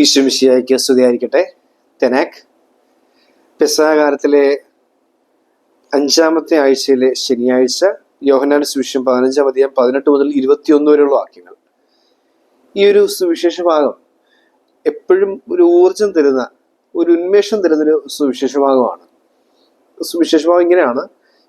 ഈശ്വമിശിയായിക്ക് സ്തുതിയായിരിക്കട്ടെ. തെനാക്. പെസാകാലത്തിലെ അഞ്ചാമത്തെ ആഴ്ചയിലെ ശനിയാഴ്ച യോഹനാൻ സുവിശേഷം പതിനഞ്ചാം അധികം പതിനെട്ട് മുതൽ ഇരുപത്തിയൊന്ന് വരെയുള്ള വാക്യങ്ങൾ. ഈ ഒരു സുവിശേഷ ഭാഗം എപ്പോഴും ഒരു ഊർജം തരുന്ന ഒരു ഉന്മേഷം തരുന്നൊരു സുവിശേഷ ഭാഗമാണ്. സുവിശേഷ ഭാഗം ഇങ്ങനെയാണ്.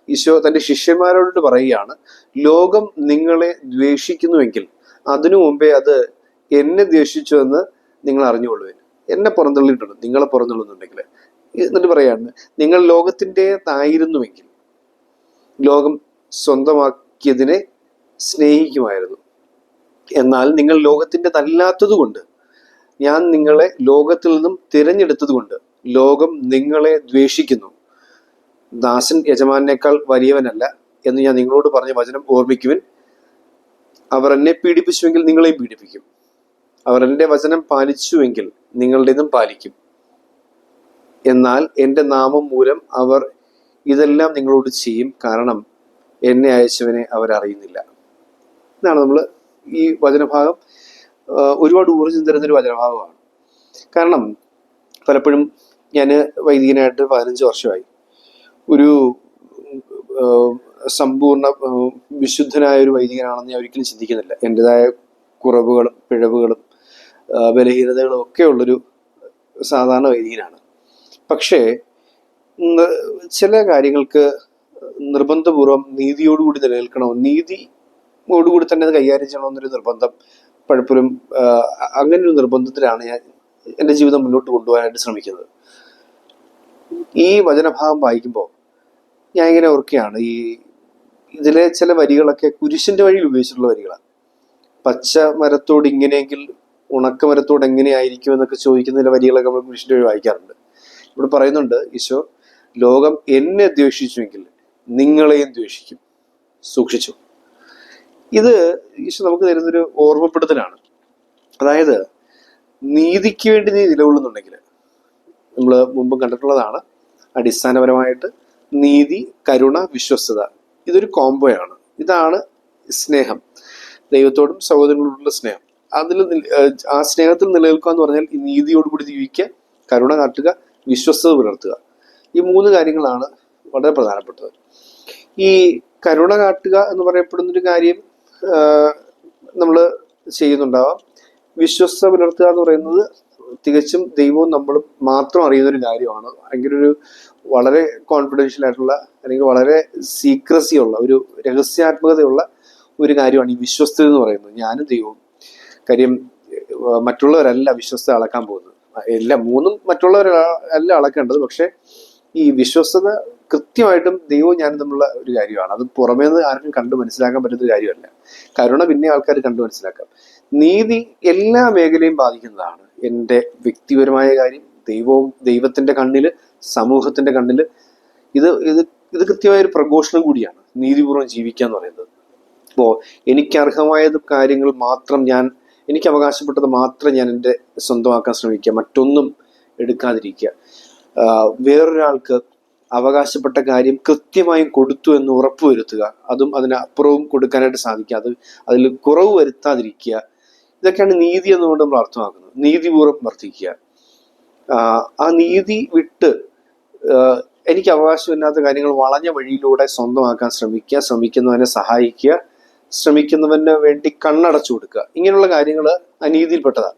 ഈശോ തന്റെ ശിഷ്യന്മാരോട് പറയുകയാണ് ലോകം നിങ്ങളെ ദ്വേഷിക്കുന്നുവെങ്കിൽ അതിനു മുമ്പേ അത് എന്നെ ദ്വേഷിച്ചു എന്ന് നിങ്ങൾ അറിഞ്ഞുകൊള്ളുവിൻ. എന്നെ പുറന്തള്ളിയിട്ടുണ്ട്? നിങ്ങളെ പുറന്തള്ളുന്നുണ്ടെങ്കിൽ എന്നിട്ട് പറയാണ് നിങ്ങൾ ലോകത്തിന്റെതായിരുന്നുവെങ്കിൽ ലോകം സ്വന്തമാക്കിയതിനെ സ്നേഹിക്കുമായിരുന്നു. എന്നാൽ നിങ്ങൾ ലോകത്തിന്റെതല്ലാത്തത് കൊണ്ട് ഞാൻ നിങ്ങളെ ലോകത്തിൽ നിന്നും തിരഞ്ഞെടുത്തത് കൊണ്ട് ലോകം നിങ്ങളെ ദ്വേഷിക്കുന്നു. ദാസൻ യജമാനേക്കാൾ വലിയവനല്ല എന്ന് ഞാൻ നിങ്ങളോട് പറഞ്ഞ വചനം ഓർമ്മിക്കുവിൻ. അവർ എന്നെ പീഡിപ്പിച്ചുവെങ്കിൽ നിങ്ങളെയും പീഡിപ്പിക്കും. അവർ എന്റെ വചനം പാലിച്ചുവെങ്കിൽ നിങ്ങളുടേതും പാലിക്കും. എന്നാൽ എന്റെ നാമം മൂലം അവർ ഇതെല്ലാം നിങ്ങളോട് ചെയ്യും. കാരണം എന്നെ അയച്ചവനെ അവരറിയുന്നില്ല ഇതാണ് നമ്മൾ ഈ വചനഭാഗം. ഒരുപാട് ഊർജം തരുന്ന ഒരു വചനഭാഗമാണ്. കാരണം പലപ്പോഴും ഞാൻ വൈദികനായിട്ട് പതിനഞ്ച് വർഷമായി. ഒരു സമ്പൂർണ വിശുദ്ധനായ ഒരു വൈദികനാണെന്ന് ഞാൻ ഒരിക്കലും ചിന്തിക്കുന്നില്ല. എന്റെതായ കുറവുകളും പിഴവുകളും ബലഹീനതകളും ഒക്കെ ഉള്ളൊരു സാധാരണ വൈദികനാണ്. പക്ഷേ ചില കാര്യങ്ങൾക്ക് നിർബന്ധപൂർവം നീതിയോടുകൂടി നിലനിൽക്കണം? നീതിയോടുകൂടി തന്നെ അത് കൈകാര്യം ചെയ്യണമെന്നൊരു നിർബന്ധം പലപ്പോഴും അങ്ങനെ ഒരു നിർബന്ധത്തിലാണ് ഞാൻ എന്റെ ജീവിതം മുന്നോട്ട് കൊണ്ടുപോകാനായിട്ട് ശ്രമിക്കുന്നത്. ഈ വചനഭാഗം വായിക്കുമ്പോൾ ഞാൻ ഇങ്ങനെ ഓർക്കുകയാണ് ഈ ഇതിലെ ചില വരികളൊക്കെ കുരിശിന്റെ വഴിയിൽ ഉപയോഗിച്ചിട്ടുള്ള വരികളാണ്. പച്ച മരത്തോട് ഇങ്ങനെയെങ്കിൽ ഉണക്ക മരത്തോട് എങ്ങനെയായിരിക്കും എന്നൊക്കെ ചോദിക്കുന്ന ചില വരികളൊക്കെ നമ്മൾ കൃഷ്ണൻ വായിക്കാറുണ്ട്. ഇവിടെ പറയുന്നുണ്ട് ഈശോ ലോകം എന്നെ ദ്വേഷിച്ചുവെങ്കിൽ നിങ്ങളെയും ദ്വേഷിക്കും. സൂക്ഷിച്ചു. ഇത് ഈശോ നമുക്ക് തരുന്നൊരു ഓർമ്മപ്പെടുത്തലാണ്. അതായത് നീതിക്ക് വേണ്ടി നീ നിലകൊള്ളുന്നുണ്ടെങ്കിൽ നമ്മൾ മുമ്പ് കണ്ടിട്ടുള്ളതാണ് അടിസ്ഥാനപരമായിട്ട് നീതി കരുണ വിശ്വസ്തത ഇതൊരു കോംബോയാണ് ഇതാണ് സ്നേഹം. ദൈവത്തോടും സഹോദരങ്ങളോടുള്ള സ്നേഹം. അതിൽ ആ സ്നേഹത്തിൽ നിലനിൽക്കുക എന്ന് പറഞ്ഞാൽ നീതിയോടുകൂടി ജീവിക്കുക കരുണ കാട്ടുക വിശ്വസ്തത പുലർത്തുക. ഈ മൂന്ന് കാര്യങ്ങളാണ് വളരെ പ്രധാനപ്പെട്ടത്. ഈ കരുണ കാട്ടുക എന്ന് പറയപ്പെടുന്നൊരു കാര്യം നമ്മൾ ചെയ്യുന്നുണ്ടാവാം. വിശ്വസ്ത പുലർത്തുക എന്ന് പറയുന്നത് തികച്ചും ദൈവവും നമ്മൾ മാത്രം അറിയുന്ന ഒരു കാര്യമാണ്. ഭയങ്കര ഒരു വളരെ കോൺഫിഡൻഷ്യൽ ആയിട്ടുള്ള അല്ലെങ്കിൽ വളരെ സീക്രസി ഉള്ള ഒരു രഹസ്യാത്മകതയുള്ള ഒരു കാര്യമാണ് ഈ വിശ്വസ്തത എന്ന് പറയുന്നത്. ഞാനും ദൈവവും കാര്യം മറ്റുള്ളവരല്ല വിശ്വസ്ത അളക്കാൻ പോകുന്നത്. എല്ലാ മൂന്നും മറ്റുള്ളവരല്ല അളക്കേണ്ടത്. പക്ഷെ ഈ വിശ്വസ്തത കൃത്യമായിട്ടും ദൈവവും ഞാനും തമ്മിലുള്ള ഒരു കാര്യമാണ്. അത് പുറമേ നിന്ന് ആർക്കും കണ്ടു മനസ്സിലാക്കാൻ പറ്റുന്ന ഒരു കാര്യമല്ല. കരുണ പിന്നെ ആൾക്കാർ കണ്ടു മനസ്സിലാക്കാം. നീതി എല്ലാ മേഖലയും ബാധിക്കുന്നതാണ്. എന്റെ വ്യക്തിപരമായ കാര്യം ദൈവവും ദൈവത്തിന്റെ കണ്ണിൽ സമൂഹത്തിന്റെ കണ്ണിൽ ഇത് ഇത് ഇത് കൃത്യമായ ഒരു പ്രഘോഷണം കൂടിയാണ്. നീതിപൂർവം ജീവിക്കുക എന്ന് പറയുന്നത്. അപ്പോൾ എനിക്ക് അർഹമായ കാര്യങ്ങൾ മാത്രം ഞാൻ എനിക്ക് അവകാശപ്പെട്ടത് മാത്രം ഞാൻ എന്റെ സ്വന്തമാക്കാൻ ശ്രമിക്കുക മറ്റൊന്നും എടുക്കാതിരിക്കുക. വേറൊരാൾക്ക് അവകാശപ്പെട്ട കാര്യം കൃത്യമായും കൊടുത്തു എന്ന് ഉറപ്പുവരുത്തുക അതും അതിനപ്പുറവും കൊടുക്കാനായിട്ട് സാധിക്കുക അത് അതിൽ കുറവ് വരുത്താതിരിക്കുക. ഇതൊക്കെയാണ് നീതി എന്നുകൊണ്ട് നമ്മൾ അർത്ഥമാക്കുന്നത്. നീതിപൂർവം വർദ്ധിക്കുക ആ നീതി വിട്ട് എനിക്ക് അവകാശമില്ലാത്ത കാര്യങ്ങൾ വളഞ്ഞ വഴിയിലൂടെ സ്വന്തമാക്കാൻ ശ്രമിക്കുക ശ്രമിക്കുന്നവനെ സഹായിക്കുക. ശ്രമിക്കുന്നവന് വേണ്ടി കണ്ണടച്ചു കൊടുക്കുക. ഇങ്ങനെയുള്ള കാര്യങ്ങൾ അനീതിയിൽപ്പെട്ടതാണ്.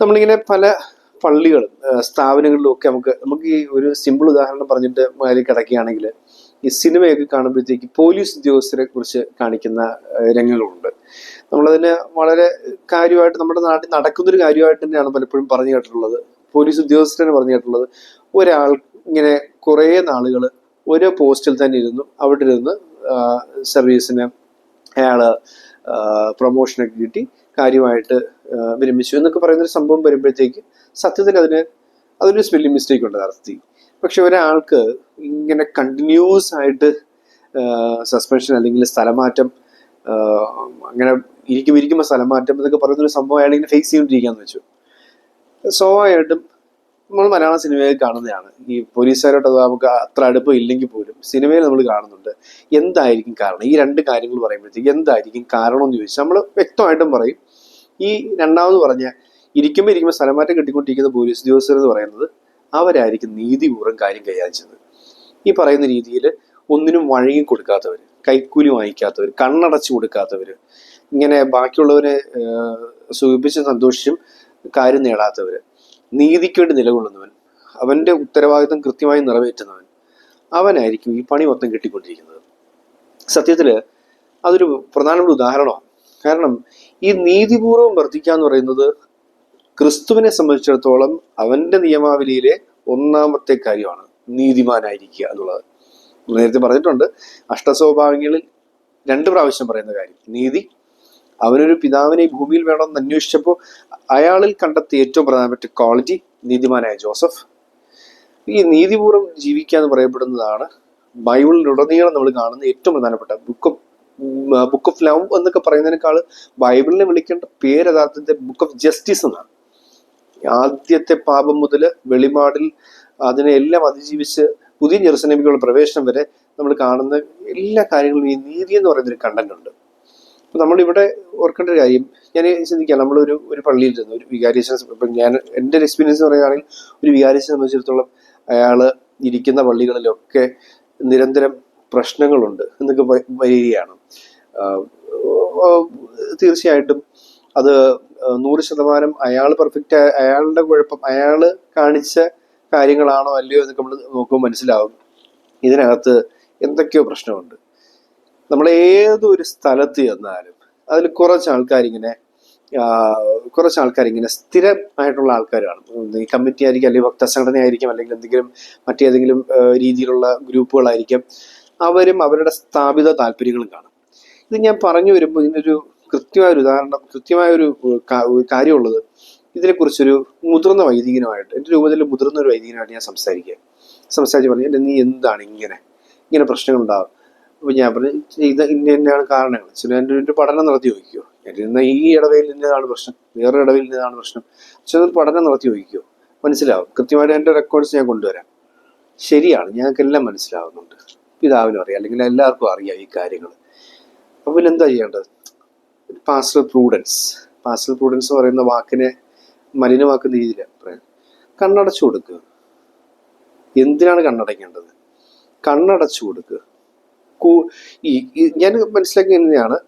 നമ്മളിങ്ങനെ പല പള്ളികളും സ്ഥാപനങ്ങളിലും ഒക്കെ നമുക്ക് നമുക്ക് ഈ ഒരു സിമ്പിൾ ഉദാഹരണം പറഞ്ഞിട്ട് മാലി കിടക്കുകയാണെങ്കിൽ ഈ സിനിമയൊക്കെ കാണുമ്പോഴത്തേക്ക് പോലീസ് ഉദ്യോഗസ്ഥരെ കുറിച്ച് കാണിക്കുന്ന രംഗങ്ങളുണ്ട്. നമ്മളതിന് വളരെ കാര്യമായിട്ട് നമ്മുടെ നാട്ടിൽ നടക്കുന്നൊരു കാര്യമായിട്ട് തന്നെയാണ് പലപ്പോഴും പറഞ്ഞു കേട്ടിട്ടുള്ളത്. പോലീസ് ഉദ്യോഗസ്ഥരെ പറഞ്ഞു കേട്ടിട്ടുള്ളത്. ഒരാൾ ഇങ്ങനെ കുറേ നാളുകൾ ഒരേ പോസ്റ്റിൽ തന്നെ ഇരുന്നു അവിടെ ഇരുന്ന് സർവീസിന് അയാൾ പ്രൊമോഷനൊക്കെ കിട്ടി കാര്യമായിട്ട് വിരമിച്ചു. എന്നൊക്കെ പറയുന്ന ഒരു സംഭവം വരുമ്പോഴത്തേക്ക് സത്യത്തിൽ അതിന് അതൊരു സ്പെല്ലിംഗ് മിസ്റ്റേക്ക് ഉണ്ട് നടത്തി. പക്ഷെ ഒരാൾക്ക് ഇങ്ങനെ കണ്ടിന്യൂസ് ആയിട്ട് സസ്പെൻഷൻ അല്ലെങ്കിൽ സ്ഥലമാറ്റം അങ്ങനെ ഇരിക്കും ഇരിക്കുമ്പോൾ സ്ഥലമാറ്റം എന്നൊക്കെ പറയുന്ന ഒരു സംഭവം അയാൾ ഇങ്ങനെ ഫേസ് ചെയ്തുകൊണ്ടിരിക്കുകയെന്ന് വെച്ചു. സ്വാഭാവികമായിട്ടും നമ്മൾ മലയാള സിനിമയിൽ കാണുന്നതാണ്. ഈ പോലീസുകാരോട്ട് നമുക്ക് അത്ര അടുപ്പം ഇല്ലെങ്കിൽ പോലും സിനിമയിൽ നമ്മൾ കാണുന്നുണ്ട്. എന്തായിരിക്കും കാരണം? ഈ രണ്ട് കാര്യങ്ങൾ പറയുമ്പോഴത്തേക്ക് എന്തായിരിക്കും കാരണം എന്ന് ചോദിച്ചാൽ നമ്മൾ വ്യക്തമായിട്ടും പറയും. ഈ രണ്ടാമത് പറഞ്ഞ ഇരിക്കുമ്പോൾ ഇരിക്കുമ്പോൾ സ്ഥലമാറ്റം കിട്ടിക്കൊണ്ടിരിക്കുന്ന പോലീസ് ഉദ്യോഗസ്ഥർ എന്ന് പറയുന്നത് അവരായിരിക്കും നീതിപൂർവം കാര്യം കൈകാര്യം ഈ പറയുന്ന രീതിയിൽ ഒന്നിനും വഴങ്ങി കൊടുക്കാത്തവർ കൈക്കൂലി വാങ്ങിക്കാത്തവർ കണ്ണടച്ചു കൊടുക്കാത്തവർ ഇങ്ങനെ ബാക്കിയുള്ളവരെ സുഖിപ്പിച്ചും സന്തോഷിച്ചും കാര്യം നേടാത്തവർ നീതിക്ക് വേണ്ടി നിലകൊള്ളുന്നവൻ അവന്റെ ഉത്തരവാദിത്തം കൃത്യമായി നിറവേറ്റുന്നവൻ അവനായിരിക്കും ഈ പണി മൊത്തം കിട്ടിക്കൊണ്ടിരിക്കുന്നത്. സത്യത്തിൽ അതൊരു പ്രധാനപ്പെട്ട ഉദാഹരണമാണ്. കാരണം ഈ നീതിപൂർവം വർദ്ധിക്കുക എന്ന് പറയുന്നത് ക്രിസ്തുവിനെ സംബന്ധിച്ചിടത്തോളം അവന്റെ നിയമാവലിയിലെ ഒന്നാമത്തെ കാര്യമാണ് നീതിമാനായിരിക്കുക എന്നുള്ളത്. നേരത്തെ പറഞ്ഞിട്ടുണ്ട് അഷ്ടസ്വഭാവങ്ങളിൽ രണ്ട് പ്രാവശ്യം പറയുന്ന കാര്യം നീതി അവനൊരു പിതാവിനെ ഭൂമിയിൽ വേണമെന്ന് അന്വേഷിച്ചപ്പോൾ അയാളിൽ കണ്ടെത്തിയ ഏറ്റവും പ്രധാനപ്പെട്ട ക്വാളിറ്റി നീതിമാനായ ജോസഫ്. ഈ നീതിപൂർവം ജീവിക്കുക എന്ന് പറയപ്പെടുന്നതാണ് ബൈബിളിലുടനീളം നമ്മൾ കാണുന്ന ഏറ്റവും പ്രധാനപ്പെട്ട book of book of love എന്നൊക്കെ പറയുന്നതിനേക്കാൾ ബൈബിളിനെ വിളിക്കേണ്ട പേര് യഥാർത്ഥത്തെ ബുക്ക് ഓഫ് ജസ്റ്റിസ് എന്നാണ്. ആദ്യത്തെ പാപം മുതൽ വെളിപാടിൽ അതിനെ എല്ലാം അതിജീവിച്ച് പുതിയ ജെറുസലേമിക്കുള്ള പ്രവേശനം വരെ നമ്മൾ കാണുന്ന എല്ലാ കാര്യങ്ങളും ഈ നീതി എന്ന് പറയുന്നൊരു കണ്ടന്റ് ഉണ്ട്. നമ്മളിവിടെ ഓർക്കേണ്ട ഒരു കാര്യം ഞാൻ ചിന്തിക്കാം നമ്മളൊരു ഒരു പള്ളിയിൽ ചെന്ന് ഒരു വികാരിയെ ഇപ്പം ഞാൻ എന്റെ ഒരു എക്സ്പീരിയൻസ് പറയുകയാണെങ്കിൽ ഒരു വികാരിയെ സംബന്ധിച്ചിടത്തോളം അയാൾ ഇരിക്കുന്ന പള്ളികളിലൊക്കെ നിരന്തരം പ്രശ്നങ്ങളുണ്ട് എന്നൊക്കെ വരികയാണ്. തീർച്ചയായിട്ടും അത് നൂറ് ശതമാനം അയാൾ പെർഫെക്റ്റ് അയാളുടെ കുഴപ്പം അയാൾ കാണിച്ച കാര്യങ്ങളാണോ അല്ലയോ എന്നൊക്കെ നമ്മൾ നോക്കുമ്പോൾ മനസ്സിലാവും. ഇതിനകത്ത് എന്തൊക്കെയോ പ്രശ്നമുണ്ട്. നമ്മൾ ഏതൊരു സ്ഥലത്ത് ചെന്നാലും അതിൽ കുറച്ച് ആൾക്കാരിങ്ങനെ കുറച്ച് ആൾക്കാരിങ്ങനെ സ്ഥിരമായിട്ടുള്ള ആൾക്കാരാണ്. ഈ കമ്മിറ്റി ആയിരിക്കും അല്ലെങ്കിൽ ഭക്തസംഘടന ആയിരിക്കും അല്ലെങ്കിൽ എന്തെങ്കിലും മറ്റേതെങ്കിലും രീതിയിലുള്ള ഗ്രൂപ്പുകളായിരിക്കും അവരും അവരുടെ സ്ഥാപിത താല്പര്യങ്ങളും കാണും. ഇത് ഞാൻ പറഞ്ഞു വരുമ്പോൾ ഇതിനൊരു കൃത്യമായ ഒരു ഉദാഹരണം കൃത്യമായൊരു കാര്യമുള്ളത് ഇതിനെക്കുറിച്ചൊരു മുതിർന്ന വൈദികനുമായിട്ട് എന്റെ രൂപത്തിൽ മുതിർന്ന ഒരു വൈദികനായിട്ട് ഞാൻ സംസാരിക്കുക. സംസാരിച്ച് പറഞ്ഞു എന്റെ നീ എന്താണ് ഇങ്ങനെ ഇങ്ങനെ പ്രശ്നങ്ങൾ ഉണ്ടാവും അപ്പൊ ഞാൻ പറഞ്ഞു ഇത് ഇന്ന തന്നെയാണ് കാരണങ്ങൾ. ചില എന്റെ ഒരു പഠനം നടത്തി ചോദിക്കുമോ എന്നിരുന്ന ഈ ഇടവയിൽ ഇന്നതാണ് പ്രശ്നം. വേറെ ഇടവയിൽ ഇന്നതാണ് പ്രശ്നം. ചില പഠനം നടത്തി ചോദിക്കുമോ മനസ്സിലാവും. കൃത്യമായിട്ട് എന്റെ റെക്കോർഡ്സ് ഞാൻ കൊണ്ടുവരാം. ശരിയാണ്. ഞങ്ങൾക്കെല്ലാം മനസ്സിലാവുന്നുണ്ട്. പിതാവിനും അറിയാം. അല്ലെങ്കിൽ എല്ലാവർക്കും അറിയാം ഈ കാര്യങ്ങൾ അപ്പോൾ പിന്നെ എന്താ ചെയ്യേണ്ടത്? Pastel prudence. പാസ്റ്റൽ പ്രൂഡൻസ് പറയുന്ന വാക്കിനെ മലിനമാക്കുന്ന രീതിയിലാണ് പറയാം. കണ്ണടച്ചു കൊടുക്കുക. എന്തിനാണ് കണ്ണടയ്ക്കേണ്ടത്? കണ്ണടച്ചു കൊടുക്കുക. ഈ ഞാൻ മനസ്സിലാക്കി എങ്ങനെയാണ്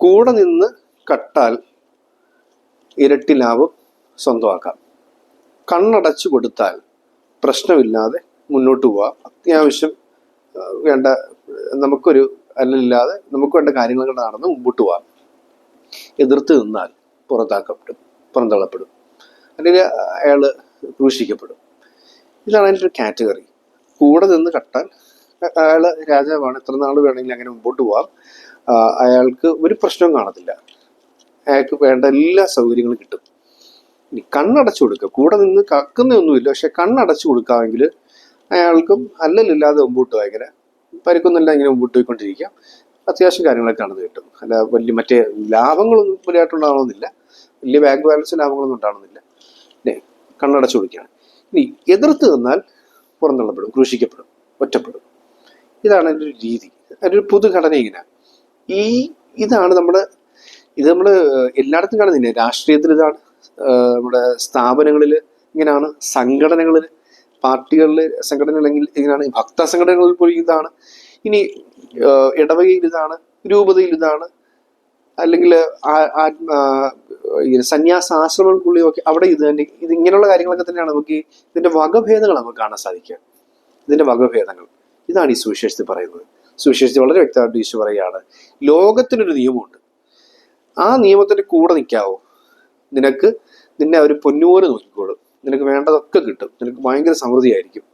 കൂടെ നിന്ന് കട്ടാൽ ഇരട്ടി ലാഭം സ്വന്തമാക്കാം. കണ്ണടച്ചു കൊടുത്താൽ പ്രശ്നമില്ലാതെ മുന്നോട്ട് പോവാം. അത്യാവശ്യം വേണ്ട നമുക്കൊരു അല്ലല്ലാതെ നമുക്ക് വേണ്ട കാര്യങ്ങൾ നടന്ന് മുമ്പോട്ട് പോവാം. എതിർത്ത് നിന്നാൽ പുറത്താക്കപ്പെടും പുറന്തള്ളപ്പെടും. അല്ലെങ്കിൽ അയാൾ ക്രൂശിക്കപ്പെടും. ഇതാണ് അതിന്റെ ഒരു കാറ്റഗറി. കൂടെ നിന്ന് കട്ടാൽ അയാൾ രാജാവാണ്. എത്ര നാൾ വേണമെങ്കിലും അങ്ങനെ മുമ്പോട്ട് പോവാം. അയാൾക്ക് ഒരു പ്രശ്നവും കാണത്തില്ല. അയാൾക്ക് വേണ്ട എല്ലാ സൗകര്യങ്ങളും കിട്ടും. ഇനി കണ്ണടച്ചു കൊടുക്കുക. കൂടെ നിന്ന് കക്കുന്നൊന്നുമില്ല. പക്ഷെ കണ്ണടച്ചു കൊടുക്കാമെങ്കിൽ അയാൾക്കും അല്ലലില്ലാതെ മുമ്പോട്ട് ഭയങ്കര പരിക്കൊന്നുമില്ല ഇങ്ങനെ മുമ്പോട്ട് പോയിക്കൊണ്ടിരിക്കാം അത്യാവശ്യം കാര്യങ്ങളൊക്കെ നടന്നു കിട്ടും. അല്ല വലിയ മറ്റേ ലാഭങ്ങളൊന്നും വലിയതായിട്ടുണ്ടാവണമെന്നില്ല വലിയ ബാങ്ക് ബാലൻസ് ലാഭങ്ങളൊന്നും ഉണ്ടാവണമെന്നില്ല. അല്ലേ കണ്ണടച്ചു കൊടുക്കുകയാണ്. ഇനി എതിർത്ത് നിന്നാൽ പുറന്തള്ളപ്പെടും. ക്രൂശിക്കപ്പെടും. ഒറ്റപ്പെടും. ഇതാണ് അതിന്റെ ഒരു രീതി. അതിന്റെ ഒരു പൊതുഘടന ഇങ്ങനെ. ഈ ഇതാണ് നമ്മൾ ഇത് നമ്മൾ എല്ലായിടത്തും കാണുന്നില്ല? രാഷ്ട്രീയത്തിൽ ഇതാണ് നമ്മുടെ സ്ഥാപനങ്ങളിൽ ഇങ്ങനെയാണ് സംഘടനകളിൽ പാർട്ടികളിൽ സംഘടനകളെങ്കിൽ ഇങ്ങനെയാണ് ഭക്ത സംഘടനകളിൽ പോയി ഇതാണ്. ഇനി ഇടവകയിൽ ഇതാണ് രൂപതയിൽ ഇതാണ് അല്ലെങ്കിൽ സന്യാസ ആശ്രമങ്ങൾക്കുള്ളിലൊക്കെ അവിടെ ഇത് തന്നെ ഇത് ഇങ്ങനെയുള്ള കാര്യങ്ങളൊക്കെ തന്നെയാണ് നമുക്ക് ഇതിന്റെ വകഭേദങ്ങൾ നമുക്ക് കാണാൻ സാധിക്കുക. ഇതിന്റെ വകഭേദങ്ങൾ. ഇതാണ് ഈ സുവിശേഷത്തിൽ പറയുന്നത്. സുവിശേഷത്തിൽ വളരെ വ്യക്തമായിട്ട് ഈശോ പറയുകയാണ് ലോകത്തിനൊരു നിയമമുണ്ട്. ആ നിയമത്തിന്റെ കൂടെ നിൽക്കാവോ? നിനക്ക് നിന്നെ അവർ പൊന്നുപോലെ നോക്കിക്കോളും. നിനക്ക് വേണ്ടതൊക്കെ കിട്ടും. നിനക്ക് ഭയങ്കര സമൃദ്ധിയായിരിക്കും.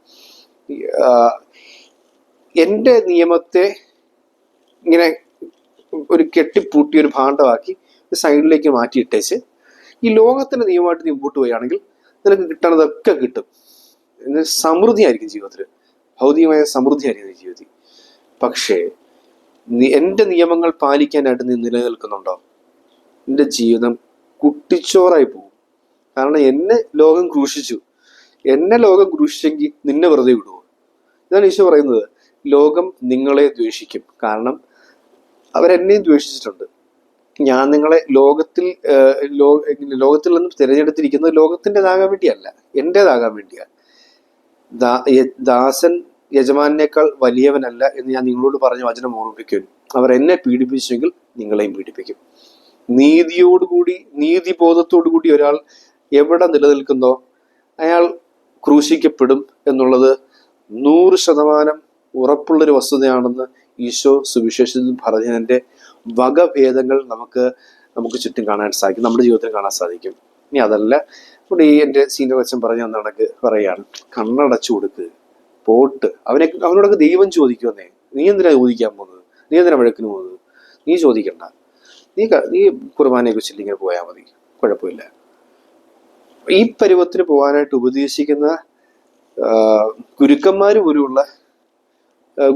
എന്റെ നിയമത്തെ ഇങ്ങനെ ഒരു കെട്ടിപ്പൂട്ടി ഒരു ഭാണ്ഡമാക്കി ഒരു സൈഡിലേക്ക് മാറ്റിയിട്ടേച്ച് ഈ ലോകത്തിന്റെ നിയമമായിട്ട് നീ മുമ്പോട്ട് പോവുകയാണെങ്കിൽ നിനക്ക് കിട്ടണതൊക്കെ കിട്ടും. സമൃദ്ധിയായിരിക്കും ജീവിതത്തിൽ ഭൗതികമായ സമൃദ്ധിയായിരിക്കും നിന്റെ ജീവിതത്തിൽ. പക്ഷേ എന്റെ നിയമങ്ങൾ പാലിക്കാനായിട്ട് നീ നിലനിൽക്കുന്നുണ്ടോ? എന്റെ ജീവിതം കുട്ടിച്ചോറായി പോകും. കാരണം എന്നെ ലോകം ക്രൂശിച്ചു. എന്നെ ലോകം ക്രൂശിച്ചെങ്കിൽ നിന്നെ വെറുതെ വിടുവോ? ഇതാണ് ഈശോ പറയുന്നത്. ലോകം നിങ്ങളെ ദ്വേഷിക്കും. കാരണം അവരെന്നെയും ദ്വേഷിച്ചിട്ടുണ്ട്. ഞാൻ നിങ്ങളെ ലോകത്തിൽ ലോകത്തിൽ നിന്നും തിരഞ്ഞെടുത്തിരിക്കുന്നത് ലോകത്തിന്റെതാകാൻ വേണ്ടിയല്ല. എന്റെതാകാൻ വേണ്ടിയാണ് ദാസൻ യജമാനേക്കാൾ വലിയവനല്ല എന്ന് ഞാൻ നിങ്ങളോട് പറഞ്ഞ വചനം ഓർമ്മിപ്പിക്കും അവർ എന്നെ പീഡിപ്പിച്ചെങ്കിൽ നിങ്ങളെയും പീഡിപ്പിക്കും. നീതിയോടുകൂടി നീതിബോധത്തോടുകൂടി ഒരാൾ എവിടെ നിലനിൽക്കുന്നോ അയാൾ ക്രൂശിക്കപ്പെടും എന്നുള്ളത് നൂറ് ശതമാനം ഉറപ്പുള്ളൊരു വസ്തുതയാണെന്ന് ഈശോ സുവിശേഷത്തിൽ പറഞ്ഞതിന്റെ വകഭേദങ്ങൾ നമുക്ക് നമുക്ക് ചുറ്റും കാണാൻ സാധിക്കും. നമ്മുടെ ജീവിതത്തിൽ കാണാൻ സാധിക്കും. ഇനി അതല്ല ഇവിടെ ഈ എന്റെ സീനിയർ അച്ഛൻ പറഞ്ഞ കണക്ക് പറയാണ്. കണ്ണടച്ചു കൊടുക്ക്. പോട്ട്. അവനെ അവനോടൊക്കെ ദൈവം ചോദിക്കുമെന്നേ നീ എന്തിനാ ചോദിക്കാൻ പോകുന്നത്? നീ എന്തിനാ വഴക്കിന് പോകുന്നത്? നീ ചോദിക്കണ്ട. നീ നീ കുർബാനയെ കുറിച്ചിട്ട് ഇങ്ങനെ പോയാൽ മതി. കുഴപ്പമില്ല. ഈ പരുവത്തിന് പോകാനായിട്ട് ഉപദേശിക്കുന്ന ഗുരുക്കന്മാർ പോലുള്ള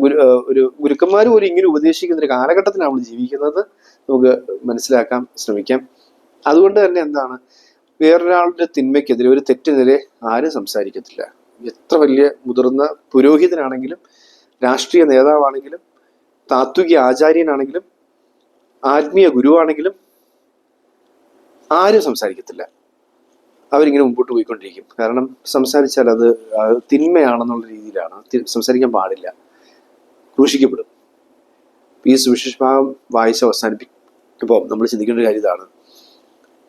ഗുരു ഒരു ഗുരുക്കന്മാർ പോലും ഇങ്ങനെ ഉപദേശിക്കുന്ന ഒരു കാലഘട്ടത്തിലാണ് നമ്മൾ ജീവിക്കുന്നത്. നമുക്ക് മനസ്സിലാക്കാൻ ശ്രമിക്കാം. അതുകൊണ്ട് തന്നെ എന്താണ് വേറൊരാളുടെ തിന്മയ്ക്കെതിരെ ഒരു തെറ്റിനെതിരെ ആരും സംസാരിക്കത്തില്ല. എത്ര വലിയ മുതിർന്ന പുരോഹിതനാണെങ്കിലും രാഷ്ട്രീയ നേതാവാണെങ്കിലും താത്വിക ആചാര്യനാണെങ്കിലും ആത്മീയ ഗുരുവാണെങ്കിലും ആരും സംസാരിക്കത്തില്ല. അവരിങ്ങനെ മുമ്പോട്ട് പോയിക്കൊണ്ടിരിക്കും. കാരണം സംസാരിച്ചാൽ അത് തിന്മയാണെന്നുള്ള രീതിയിലാണ്. സംസാരിക്കാൻ പാടില്ല. ക്രൂശിക്കപ്പെടും. ഈ സുവിശേഷ ഭാഗം വായിച്ച് അവസാനിപ്പിക്കുമ്പോൾ നമ്മൾ ചിന്തിക്കേണ്ട ഒരു കാര്യം ഇതാണ്.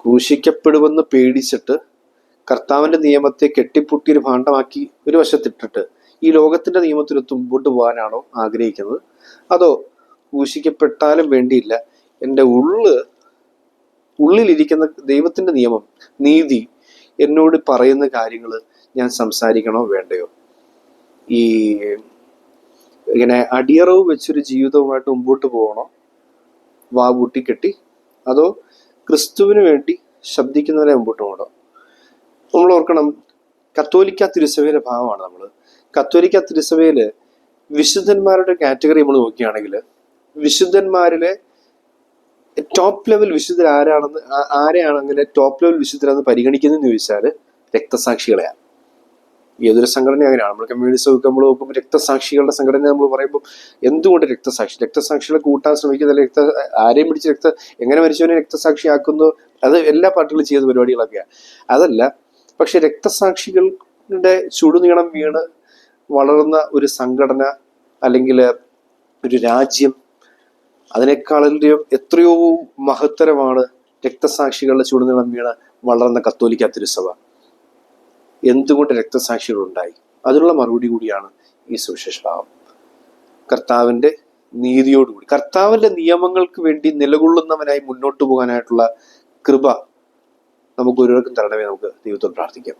ക്രൂശിക്കപ്പെടുമെന്ന് പേടിച്ചിട്ട് കർത്താവിന്റെ നിയമത്തെ കെട്ടിപ്പൊട്ടിയൊരു ഭാണ്ഡമാക്കി ഒരു വശത്തിട്ടിട്ട് ഈ ലോകത്തിന്റെ നിയമത്തിനൊത്ത് മുമ്പോട്ട് പോകാനാണോ ആഗ്രഹിക്കുന്നത്? അതോ ക്രൂശിക്കപ്പെട്ടാലും വേണ്ടിയില്ല എന്റെ ഉള്ള് ഉള്ളിലിരിക്കുന്ന ദൈവത്തിന്റെ നിയമം നീതി എന്നോട് പറയുന്ന കാര്യങ്ങൾ ഞാൻ സംസാരിക്കണോ വേണ്ടയോ? ഈ ഇങ്ങനെ അടിയറവ് വെച്ചൊരു ജീവിതവുമായിട്ട് മുമ്പോട്ട് പോകണോ? വാവൂട്ടിക്കെട്ടി കെട്ടി? അതോ ക്രിസ്തുവിന് വേണ്ടി ശബ്ദിക്കുന്നവരെ മുമ്പോട്ട് കൊണ്ടുപോകും നമ്മൾ ഓർക്കണം കത്തോലിക്ക തിരുസഭയിലെ ഭാഗമാണ് നമ്മൾ. കത്തോലിക്ക തിരുസഭയിൽ വിശുദ്ധന്മാരുടെ കാറ്റഗറി നമ്മൾ നോക്കുകയാണെങ്കിൽ വിശുദ്ധന്മാരിലെ ടോപ്പ് ലെവൽ ആ- ആരെയാണ് അങ്ങനെ ടോപ്പ് ലെവൽ വിശുദ്ധരെന്ന് പരിഗണിക്കുന്നതെന്ന് ചോദിച്ചാൽ രക്തസാക്ഷികളെയാണ്. ഏതൊരു സംഘടന അങ്ങനെയാണ്. നമ്മൾ കമ്മ്യൂണിസ്റ്റ് നമ്മൾ നോക്കുമ്പോൾ രക്തസാക്ഷികളുടെ സംഘടന നമ്മൾ പറയുമ്പോൾ എന്തുകൊണ്ട് രക്തസാക്ഷി? രക്തസാക്ഷികളെ കൂട്ടാൻ ശ്രമിക്കുന്ന രക്ത ആരെയും പിടിച്ച് രക്ത എങ്ങനെ മരിച്ചവനെ രക്തസാക്ഷിയാക്കുന്നു? അത് എല്ലാ പാർട്ടികളും ചെയ്യുന്ന പരിപാടികളൊക്കെയാണ് അതല്ല പക്ഷെ രക്തസാക്ഷികളുടെ ചുടുനീളം വീണ് വളർന്ന ഒരു സംഘടന അല്ലെങ്കിൽ ഒരു രാജ്യം അതിനേക്കാളും എത്രയോ മഹത്തരമാണ് രക്തസാക്ഷികളുടെ ചുടുനീളം വീണ് വളർന്ന കത്തോലിക്ക തിരുസഭ. എന്തുകൊണ്ട് രക്തസാക്ഷികൾ ഉണ്ടായി അതിനുള്ള മറുപടി കൂടിയാണ് ഈ സുവിശേഷ ഭാവം കർത്താവിന്റെ നീതിയോടുകൂടി കർത്താവിന്റെ നിയമങ്ങൾക്ക് വേണ്ടി നിലകൊള്ളുന്നവനായി മുന്നോട്ട് പോകാനായിട്ടുള്ള കൃപ നമുക്ക് ഓരോരുത്തർക്കും തരണമേ നമുക്ക് ദൈവത്തോട് പ്രാർത്ഥിക്കാം.